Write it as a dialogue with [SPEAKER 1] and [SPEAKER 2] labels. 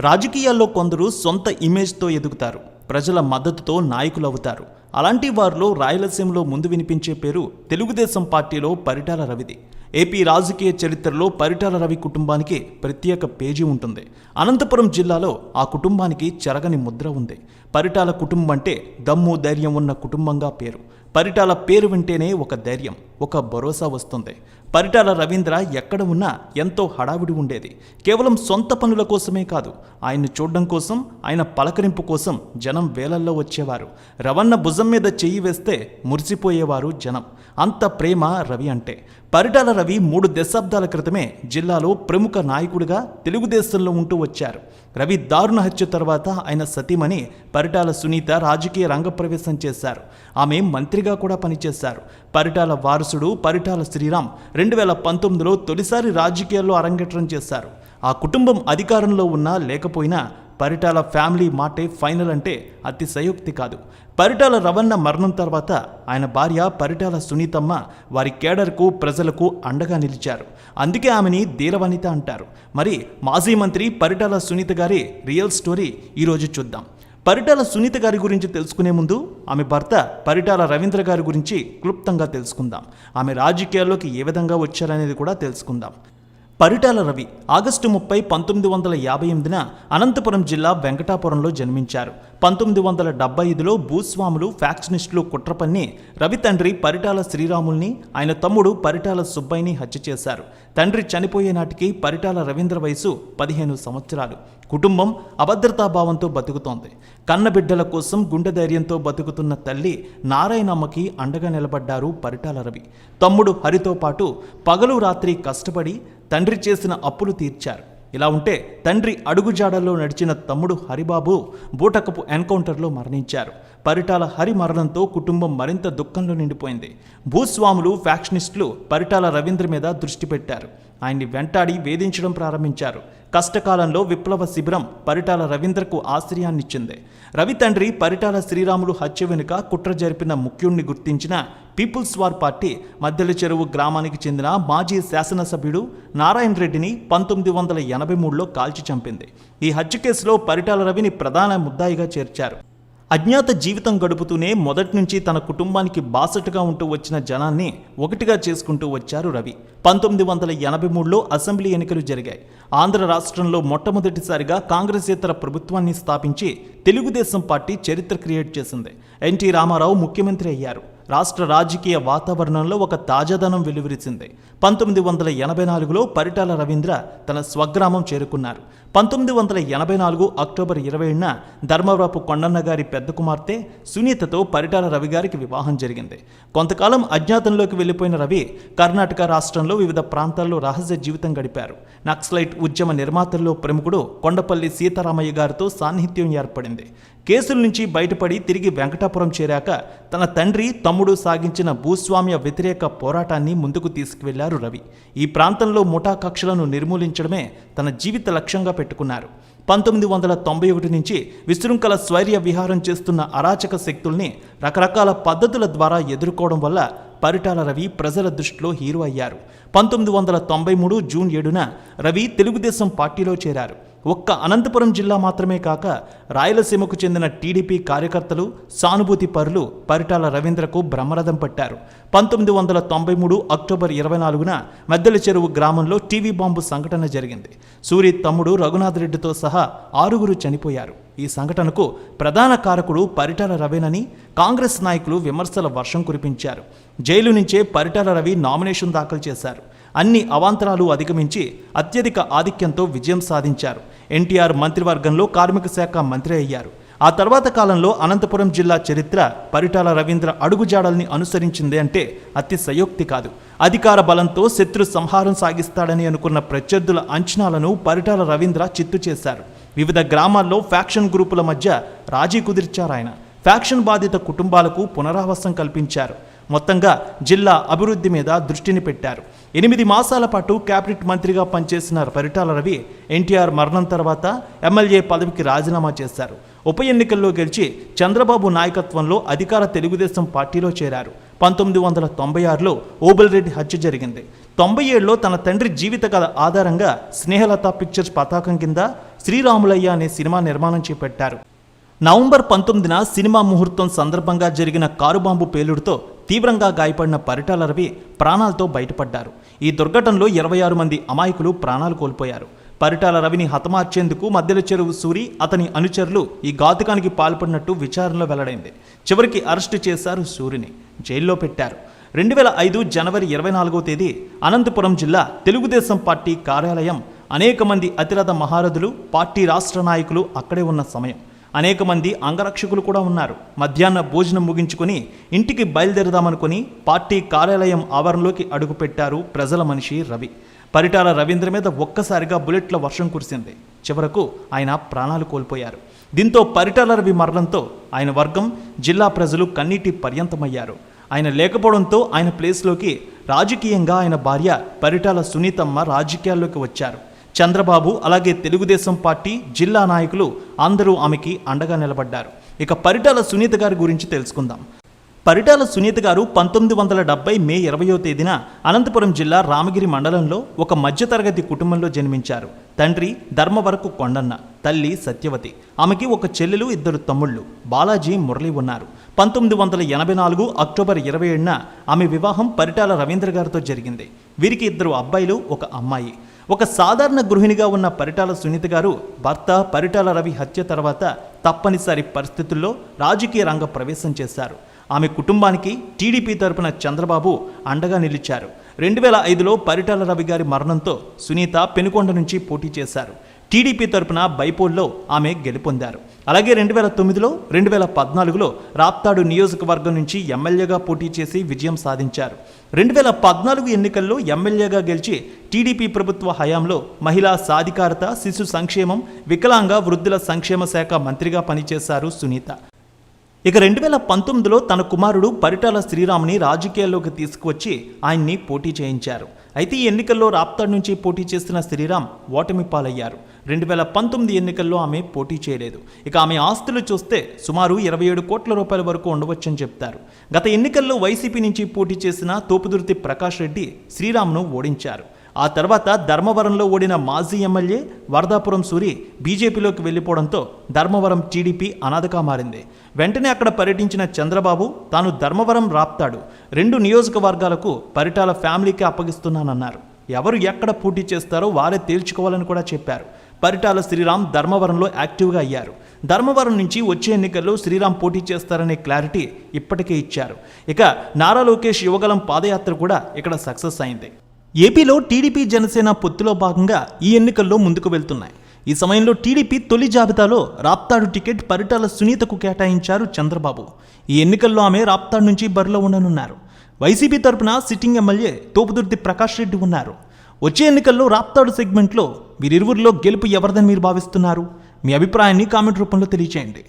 [SPEAKER 1] రాజకీయాల్లో కొందరు సొంత ఇమేజ్తో ఎదుగుతారు. ప్రజల మద్దతుతో నాయకులు అవుతారు అలాంటి వారిలో రాయలసీమలో ముందు వినిపించే పేరు తెలుగుదేశం పార్టీలో పరిటాల రవిది. ఏపీ రాజకీయ చరిత్రలో పరిటాల రవి కుటుంబానికి ప్రత్యేక పేజీ ఉంటుంది. అనంతపురం జిల్లాలో ఆ కుటుంబానికి చెరగని ముద్ర ఉంది. పరిటాల కుటుంబం అంటే దమ్ము ధైర్యం ఉన్న కుటుంబంగా పేరు. పరిటాల పేరు వింటేనే ఒక ధైర్యం ఒక భరోసా వస్తుంది. పరిటాల రవీంద్ర ఎక్కడ ఉన్నా ఎంతో హడావిడి ఉండేది. కేవలం సొంత పనుల కోసమే కాదు ఆయన్ని చూడడం కోసం ఆయన పలకరింపు కోసం జనం వేలల్లో వచ్చేవారు. రవణ భుజం మీద చెయ్యి వేస్తే మురిసిపోయేవారు జనం. అంత ప్రేమ రవి అంటే. పరిటాల రవి మూడు దశాబ్దాల క్రితమే జిల్లాలో ప్రముఖ నాయకుడిగా తెలుగుదేశంలో ఉంటూ వచ్చారు. రవి దారుణ హత్య తర్వాత ఆయన సతీమణి పరిటాల సునీత రాజకీయ రంగప్రవేశం చేశారు. ఆమె మంత్రిగా కూడా పనిచేశారు. పరిటాల వారసుడు పరిటాల శ్రీరామ్ రెండు వేల పంతొమ్మిదిలో తొలిసారి రాజకీయాల్లో అరంగేట్రం చేశారు. ఆ కుటుంబం అధికారంలో ఉన్నా లేకపోయినా పరిటాల ఫ్యామిలీ మాటే ఫైనల్ అంటే అతిశయోక్తి కాదు. పరిటాల రవణ మరణం తర్వాత ఆయన భార్య పరిటాల సునీతమ్మ వారి కేడర్కు ప్రజలకు అండగా నిలిచారు. అందుకే ఆమెని ధీరవనిత అంటారు. మరి మాజీ మంత్రి పరిటాల సునీత గారి రియల్ స్టోరీ ఈరోజు చూద్దాం. పరిటాల సునీత గారి గురించి తెలుసుకునే ముందు ఆమె భర్త పరిటాల రవీంద్ర గారి గురించి క్లుప్తంగా తెలుసుకుందాం. ఆమె రాజకీయాల్లోకి ఏ విధంగా వచ్చారనేది కూడా తెలుసుకుందాం. పరిటాల రవి ఆగస్టు ముప్పై పంతొమ్మిది వందల యాభై ఎనిమిదిన అనంతపురం జిల్లా వెంకటాపురంలో జన్మించారు. పంతొమ్మిది వందల డెబ్బై ఐదులో భూస్వాములు ఫ్యాక్షనిస్టులు కుట్రపన్ని రవి తండ్రి పరిటాల శ్రీరాముల్ని ఆయన తమ్ముడు పరిటాల సుబ్బయ్యని హత్య చేశారు. తండ్రి చనిపోయే నాటికి పరిటాల రవీంద్ర వయసు పదిహేను సంవత్సరాలు. కుటుంబం అభద్రతాభావంతో బతుకుతోంది. కన్నబిడ్డల కోసం గుండె ధైర్యంతో బతుకుతున్న తల్లి నారాయణమ్మకి అండగా నిలబడ్డారు పరిటాల రవి. తమ్ముడు హరితో పాటు పగలు రాత్రి కష్టపడి తండ్రి చేసిన అప్పులు తీర్చారు. ఇలా ఉంటే తండ్రి అడుగుజాడల్లో నడిచిన తమ్ముడు హరిబాబు బూటకపు ఎన్కౌంటర్లో మరణించారు. పరిటాల హరి మరణంతో కుటుంబం మరింత దుఃఖంలో నిండిపోయింది. భూస్వాములు ఫ్యాక్షనిస్టులు పరిటాల రవీంద్ర మీద దృష్టి పెట్టారు. ఆయన్ని వెంటాడి వేధించడం ప్రారంభించారు. కష్టకాలంలో విప్లవ శిబిరం పరిటాల రవీంద్రకు ఆశ్రయాన్నిచ్చింది. రవి తండ్రి పరిటాల శ్రీరాములు హత్య వెనుక కుట్ర జరిపిన ముఖ్యుణ్ణి గుర్తించిన పీపుల్స్ వార్ పార్టీ మద్దెల చెరువు గ్రామానికి చెందిన మాజీ శాసనసభ్యుడు నారాయణ రెడ్డిని పంతొమ్మిది వందల ఎనభై మూడులో కాల్చి చంపింది. ఈ హత్య కేసులో పరిటాల రవిని ప్రధాన ముద్దాయిగా చేర్చారు. అజ్ఞాత జీవితం గడుపుతూనే మొదటి నుంచి తన కుటుంబానికి బాసటగా ఉంటూ వచ్చిన జనాన్ని ఒకటిగా చేసుకుంటూ వచ్చారు రవి. పంతొమ్మిది వందల ఎనభై మూడులో అసెంబ్లీ ఎన్నికలు జరిగాయి. ఆంధ్ర రాష్ట్రంలో మొట్టమొదటిసారిగా కాంగ్రెసేతర ప్రభుత్వాన్ని స్థాపించి తెలుగుదేశం పార్టీ చరిత్ర క్రియేట్ చేసింది. ఎన్టీ రామారావు ముఖ్యమంత్రి అయ్యారు. రాష్ట్ర రాజకీయ వాతావరణంలో ఒక తాజాదనం వెలువరిచింది. పంతొమ్మిది వందల ఎనభై నాలుగులో పరిటాల రవీంద్ర తన స్వగ్రామం చేరుకున్నారు. పంతొమ్మిది వందల ఎనభై నాలుగు అక్టోబర్ ఇరవైన ధర్మవరపు కొండన్న గారి పెద్ద కుమార్తె సునీతతో పరిటాల రవి గారికి వివాహం జరిగింది. కొంతకాలం అజ్ఞాతంలోకి వెళ్ళిపోయిన రవి కర్ణాటక రాష్ట్రంలో వివిధ ప్రాంతాల్లో రహస్య జీవితం గడిపారు. నక్సలైట్ ఉద్యమ నిర్మాతల్లో ప్రముఖుడు కొండపల్లి సీతారామయ్య గారితో సాన్నిహిత్యం ఏర్పడింది. కేసుల నుంచి బయటపడి తిరిగి వెంకటాపురం చేరాక తన తండ్రి తమ్ముడు సాగించిన భూస్వామ్య వ్యతిరేక పోరాటాన్ని ముందుకు తీసుకువెళ్ళారు రవి. ఈ ప్రాంతంలో ముఠా కక్షలను నిర్మూలించడమే తన జీవిత లక్ష్యంగా పెట్టుకున్నారు. పంతొమ్మిది వందల తొంభై ఒకటి నుంచి విశృంఖల స్వైర్య విహారం చేస్తున్న అరాచక శక్తుల్ని రకరకాల పద్ధతుల ద్వారా ఎదుర్కోవడం వల్ల పరిటాల రవి ప్రజల దృష్టిలో హీరో అయ్యారు. పంతొమ్మిది వందల తొంభై మూడు జూన్ ఏడున రవి తెలుగుదేశం పార్టీలో చేరారు. ఒక్క అనంతపురం జిల్లా మాత్రమే కాక రాయలసీమకు చెందిన టీడీపీ కార్యకర్తలు సానుభూతి పరులు పరిటాల రవీంద్రకు బ్రహ్మరథం పట్టారు. పంతొమ్మిది వందల తొంభై మూడు అక్టోబర్ ఇరవై నాలుగున మద్దెల చెరువు గ్రామంలో టీవీ బాంబు సంఘటన జరిగింది. సూరి తమ్ముడు రఘునాథ్ రెడ్డితో సహా ఆరుగురు చనిపోయారు. ఈ సంఘటనకు ప్రధాన కారకుడు పరిటాల రవేనని కాంగ్రెస్ నాయకులు విమర్శల వర్షం కురిపించారు. జైలు నుంచే పరిటాల రవి నామినేషన్ దాఖలు చేశారు. అన్ని అవాంతరాలు అధిగమించి అత్యధిక ఆధిక్యంతో విజయం సాధించారు. ఎన్టీఆర్ మంత్రివర్గంలో కార్మిక శాఖ మంత్రి అయ్యారు. ఆ తర్వాత కాలంలో అనంతపురం జిల్లా చరిత్ర పరిటాల రవీంద్ర అడుగుజాడల్ని అనుసరించింది అంటే అతి సయోక్తి కాదు. అధికార బలంతో శత్రు సంహారం సాగిస్తాడని అనుకున్న ప్రత్యర్థుల అంచనాలను పరిటాల రవీంద్ర చిత్తు చేశారు. వివిధ గ్రామాల్లో ఫ్యాక్షన్ గ్రూపుల మధ్య రాజీ కుదిర్చారు ఆయన ఫ్యాక్షన్ బాధిత కుటుంబాలకు పునరావాసం కల్పించారు. మొత్తంగా జిల్లా అభివృద్ధి మీద దృష్టిని పెట్టారు. ఎనిమిది మాసాల పాటు క్యాబినెట్ మంత్రిగా పనిచేసిన పరిటాల రవి ఎన్టీఆర్ మరణం తర్వాత ఎమ్మెల్యే పదవికి రాజీనామా చేశారు. ఉప ఎన్నికల్లో గెలిచి చంద్రబాబు నాయకత్వంలో అధికార తెలుగుదేశం పార్టీలో చేరారు. పంతొమ్మిది వందల తొంభై ఆరులో ఓబుల్ రెడ్డి హత్య జరిగింది. తొంభై ఏడులో తన తండ్రి జీవిత కథ ఆధారంగా స్నేహలత పిక్చర్స్ పతాకం కింద శ్రీరాములయ్య అనే సినిమా నిర్మాణం చేపట్టారు. నవంబర్ పంతొమ్మిదిన సినిమా ముహూర్తం సందర్భంగా జరిగిన కారుబాంబు పేలుడుతో తీవ్రంగా గాయపడిన పరిటాల రవి ప్రాణాలతో బయటపడ్డారు. ఈ దుర్ఘటనలో ఇరవై ఆరు మంది అమాయకులు ప్రాణాలు కోల్పోయారు. పరిటాల రవిని హతమార్చేందుకు మధ్యల చెరువు సూరి అతని అనుచరులు ఈ ఘాతుకానికి పాల్పడినట్టు విచారణలో వెల్లడైంది. చివరికి అరెస్టు చేశారు సూరిని. జైల్లో పెట్టారు. రెండు వేల ఐదు జనవరి ఇరవై నాలుగో తేదీ అనంతపురం జిల్లా తెలుగుదేశం పార్టీ కార్యాలయం అనేక మంది అతిరథ మహారథులు పార్టీ రాష్ట్ర నాయకులు అక్కడే ఉన్న సమయం. అనేక మంది అంగరక్షకులు కూడా ఉన్నారు. మధ్యాహ్న భోజనం ముగించుకుని ఇంటికి బయలుదేరదామనుకుని పార్టీ కార్యాలయం ఆవరణలోకి అడుగుపెట్టారు ప్రజల మనిషి రవి. పరిటాల రవీంద్ర మీద ఒక్కసారిగా బుల్లెట్ల వర్షం కురిసింది. చివరకు ఆయన ప్రాణాలు కోల్పోయారు. దీంతో పరిటాల రవి మరణంతో ఆయన వర్గం జిల్లా ప్రజలు కన్నీటి పర్యంతమయ్యారు. ఆయన లేకపోవడంతో ఆయన ప్లేస్లోకి రాజకీయంగా ఆయన భార్య పరిటాల సునీతమ్మ రాజకీయాల్లోకి వచ్చారు. చంద్రబాబు అలాగే తెలుగుదేశం పార్టీ జిల్లా నాయకులు అందరూ ఆమెకి అండగా నిలబడ్డారు. ఇక పరిటాల సునీత గారి గురించి తెలుసుకుందాం. పరిటాల సునీత గారు పంతొమ్మిది వందల డెబ్బై మే ఇరవయో తేదీన అనంతపురం జిల్లా రామగిరి మండలంలో ఒక మధ్యతరగతి కుటుంబంలో జన్మించారు. తండ్రి ధర్మవరపు కొండన్న తల్లి సత్యవతి. ఆమెకి ఒక చెల్లెలు ఇద్దరు తమ్ముళ్ళు. బాలాజీ మురళి ఉన్నారు. పంతొమ్మిది వందల ఎనభై నాలుగు అక్టోబర్ ఇరవై ఏడున ఆమె వివాహం పరిటాల రవీంద్ర గారితో జరిగింది. వీరికి ఇద్దరు అబ్బాయిలు ఒక అమ్మాయి. ఒక సాధారణ గృహిణిగా ఉన్న పరిటాల సునీత గారు భర్త పరిటాల రవి హత్య తర్వాత తప్పనిసరి పరిస్థితుల్లో రాజకీయ రంగ ప్రవేశం చేశారు. ఆమె కుటుంబానికి టీడీపీ తరపున చంద్రబాబు అండగా నిలిచారు. రెండు వేల ఐదులో పరిటాల రవి గారి మరణంతో సునీత పెనుకొండ నుంచి పోటీ చేశారు. టీడీపీ తరపున బైపోల్లో ఆమె గెలుపొందారు. అలాగే రెండు వేల తొమ్మిదిలో రెండు వేల పద్నాలుగులో రాప్తాడు నియోజకవర్గం నుంచి ఎమ్మెల్యేగా పోటీ చేసి విజయం సాధించారు. రెండు వేల పద్నాలుగు ఎన్నికల్లో ఎమ్మెల్యేగా గెలిచి టీడీపీ ప్రభుత్వ హయాంలో మహిళా సాధికారత శిశు సంక్షేమం వికలాంగ వృద్ధుల సంక్షేమ శాఖ మంత్రిగా పనిచేశారు సునీత. ఇక రెండు వేల పంతొమ్మిదిలో తన కుమారుడు పరిటాల శ్రీరామ్ని రాజకీయాల్లోకి తీసుకువచ్చి ఆయన్ని పోటీ చేయించారు. అయితే ఈ ఎన్నికల్లో రాప్తాడ్ నుంచి పోటీ చేస్తున్న శ్రీరామ్ ఓటమి పాలయ్యారు. రెండు వేల పంతొమ్మిది ఎన్నికల్లో ఆమె పోటీ చేయలేదు. ఇక ఆమె ఆస్తులు చూస్తే సుమారు ఇరవై ఏడు కోట్ల రూపాయల వరకు ఉండవచ్చని చెప్తారు. గత ఎన్నికల్లో వైసీపీ నుంచి పోటీ చేసిన తోపుదుర్తి ప్రకాష్ రెడ్డి శ్రీరామ్ను ఓడించారు. ఆ తర్వాత ధర్మవరంలో ఓడిన మాజీ ఎమ్మెల్యే వరదాపురం సూరి బీజేపీలోకి వెళ్ళిపోవడంతో ధర్మవరం టీడీపీ అనాథగా మారింది. వెంటనే అక్కడ పర్యటించిన చంద్రబాబు తాను ధర్మవరం రాప్తాడు. రెండు నియోజకవర్గాలకు పరిటాల ఫ్యామిలీకి అప్పగిస్తున్నానన్నారు. ఎవరు ఎక్కడ పోటీ చేస్తారో వారే తేల్చుకోవాలని కూడా చెప్పారు. పరిటాల శ్రీరామ్ ధర్మవరంలో యాక్టివ్గా అయ్యారు. ధర్మవరం నుంచి వచ్చే ఎన్నికల్లో శ్రీరామ్ పోటీ చేస్తారనే క్లారిటీ ఇప్పటికే ఇచ్చారు. ఇక నారా లోకేష్ యువగలం పాదయాత్ర కూడా ఇక్కడ సక్సెస్ అయింది. ఏపీలో టీడీపీ జనసేన పొత్తులో భాగంగా ఈ ఎన్నికల్లో ముందుకు వెళ్తున్నాయి. ఈ సమయంలో టీడీపీ తొలి జాబితాలో రాప్తాడు టికెట్ పరిటాల సునీతకు కేటాయించారు చంద్రబాబు. ఈ ఎన్నికల్లో ఆమె రాప్తాడు నుంచి బరిలో ఉండనున్నారు. వైసీపీ తరపున సిట్టింగ్ ఎమ్మెల్యే తోపుదుర్తి ప్రకాష్ రెడ్డి ఉన్నారు. వచ్చే ఎన్నికల్లో రాప్తాడు సెగ్మెంట్లో వీరిరువురిలో గెలుపు ఎవరిదని మీరు భావిస్తున్నారు? మీ అభిప్రాయాన్ని కామెంట్ రూపంలో తెలియచేయండి.